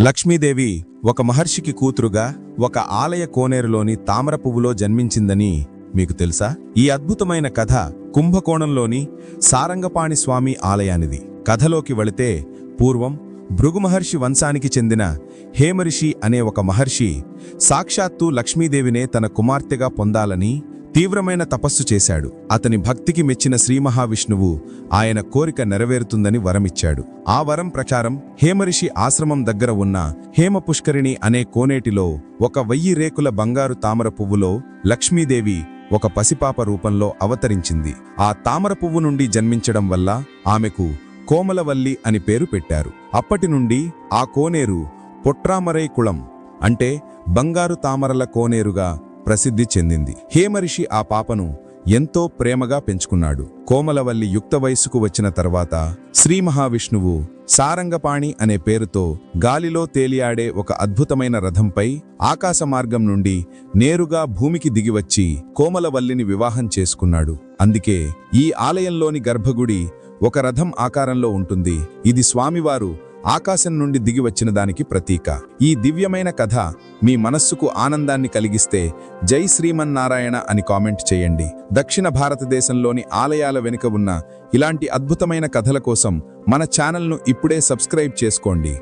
లక్ష్మీదేవి ఒక మహర్షికి కూతురుగా ఒక ఆలయ కోనేరులోని తామర పువ్వులో జన్మించిందని మీకు తెలుసా? ఈ అద్భుతమైన కథ కుంభకోణంలోని సారంగపాణి స్వామి ఆలయానిది. కథలోకి వెళితే పూర్వం భృగుమహర్షి వంశానికి చెందిన హేమరిషి అనే ఒక మహర్షి సాక్షాత్తు లక్ష్మీదేవినే తన కుమార్తెగా పొందాలని తీవ్రమైన తపస్సు చేశాడు. అతని భక్తికి మెచ్చిన శ్రీ మహావిష్ణువు ఆయన కోరిక నెరవేరుతుందని వరమిచ్చాడు. ఆ వరం ప్రకారం హేమరిషి ఆశ్రమం దగ్గర ఉన్న హేమ పుష్కరిణి అనే కోనేటిలో ఒక వెయ్యి రేకుల బంగారు తామర పువ్వులో లక్ష్మీదేవి ఒక పసిపాప రూపంలో అవతరించింది. ఆ తామర పువ్వు నుండి జన్మించడం వల్ల ఆమెకు కోమలవల్లి అని పేరు పెట్టారు. అప్పటి నుండి ఆ కోనేరు పొట్రామరై కుళం అంటే బంగారు తామరల కోనేరుగా ప్రసిద్ధి చెందింది. హేమరిషి ఆ పాపను ఎంతో ప్రేమగా పెంచుకున్నాడు. కోమలవల్లి యుక్త వయసుకు వచ్చిన తర్వాత శ్రీ మహావిష్ణువు సారంగపాణి అనే పేరుతో గాలిలో తేలియాడే ఒక అద్భుతమైన రథంపై ఆకాశ మార్గం నుండి నేరుగా భూమికి దిగివచ్చి కోమలవల్లిని వివాహం చేసుకున్నాడు. అందుకే ఈ ఆలయంలోని గర్భగుడి ఒక రథం ఆకారంలో ఉంటుంది. ఇది స్వామివారు ఆకాశం నుండి దిగి వచ్చిన దానికి ప్రతీక. ఈ దివ్యమైన కథ మీ మనస్సుకు ఆనందాన్ని కలిగిస్తే జై శ్రీమన్నారాయణ అని కామెంట్ చేయండి. దక్షిణ భారతదేశంలోని ఆలయాల వెనుక ఉన్న ఇలాంటి అద్భుతమైన కథల కోసం మన ఛానల్ను ఇప్పుడే సబ్స్క్రైబ్ చేసుకోండి.